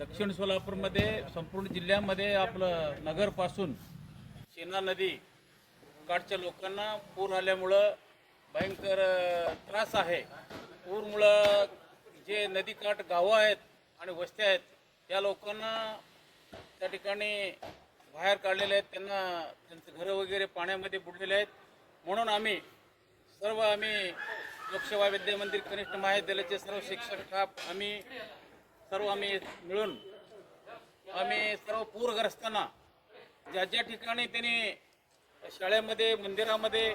दक्षिण सोलापूरमध्ये संपूर्ण जिल्ह्यामध्ये आपलं नगरपासून शेना नदी काठच्या लोकांना पूर आल्यामुळं भयंकर त्रास आहे. पूरमुळं जे नदीकाठ गावं आहेत आणि वस्त्या आहेत त्या लोकांना त्या ठिकाणी बाहेर काढलेले आहेत. त्यांना त्यांचं घरं वगैरे पाण्यामध्ये बुडलेले आहेत. म्हणून आम्ही सर्व आम्ही लोकसेवा विद्यामंदिर कनिष्ठ महाविद्यालयाचे सर्व शिक्षक स्टाफ आम्ही सर्व आम्ही मिळून आम्ही सर्व पूरग्रस्तांना ज्या ज्या ठिकाणी त्यांनी शाळेमध्ये मंदिरामध्ये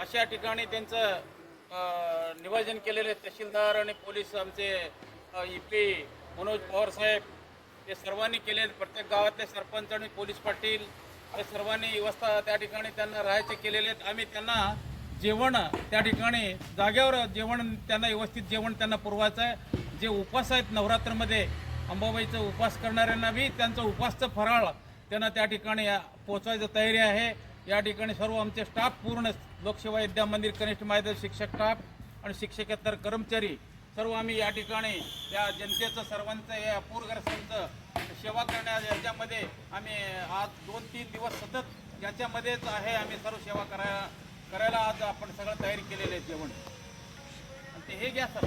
अशा ठिकाणी त्यांचं निवाजन नियोजन केलेले तहसीलदार आणि पोलीस आमचे ई पी मनोज पवार साहेब हे सर्वांनी केले प्रत्येक गावातले सरपंच आणि पोलीस पाटील हे सर्वांनी व्यवस्था त्या ठिकाणी त्यांना राहायचे केलेले आहेत. आम्ही त्यांना जेवण त्या ठिकाणी जाग्यावर जेवण त्यांना व्यवस्थित जेवण त्यांना पुरवायचं आहे. जे उपास आहेत नवरात्रमध्ये अंबाबाईचा उपास करणाऱ्यांना बी त्यांचं उपासचं फराळ त्यांना त्या ठिकाणी पोचवायचं तयारी आहे. या ठिकाणी सर्व आमचे स्टाफ पूर्ण लोकसेवा विद्या मंदिर कनिष्ठ महाविद्यालय शिक्षक स्टाफ आणि शिक्षकेतर कर्मचारी सर्व आम्ही या ठिकाणी या जनतेचं सर्वांचं या पूरग्रस्तांचं सेवा करण्या याच्यामध्ये आम्ही आज दोन तीन दिवस सतत याच्यामध्येच आहे. आम्ही सर्व सेवा करायला करायला आज आपण सगळं तयारी केलेलं आहे जेवण. आणि ते हे घ्या सर.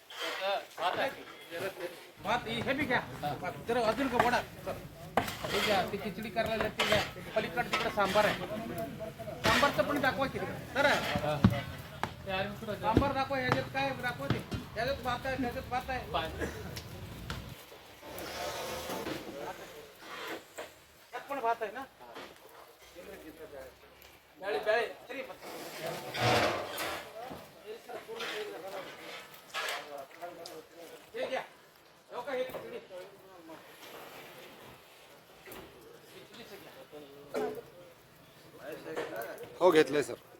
भात आहे. भात हे बी घ्या. जरा अजून का वडा? हे घ्या. ती खिचडी करायला ते घ्या. पलीकडे तिकडे सांबार आहे. सांबारचं पण दाखवा की तर सांबार दाखवा ह्याच्यात काय दाखवा ते. ह्याच्यात भात आहे ह्याच्यात भात आहे. पण भात आहे ना ब्याळी ब्याळी तरी पण. हे घ्या हो का हे खिचडी खिचडीचं घ्या हो घेतलंय सर.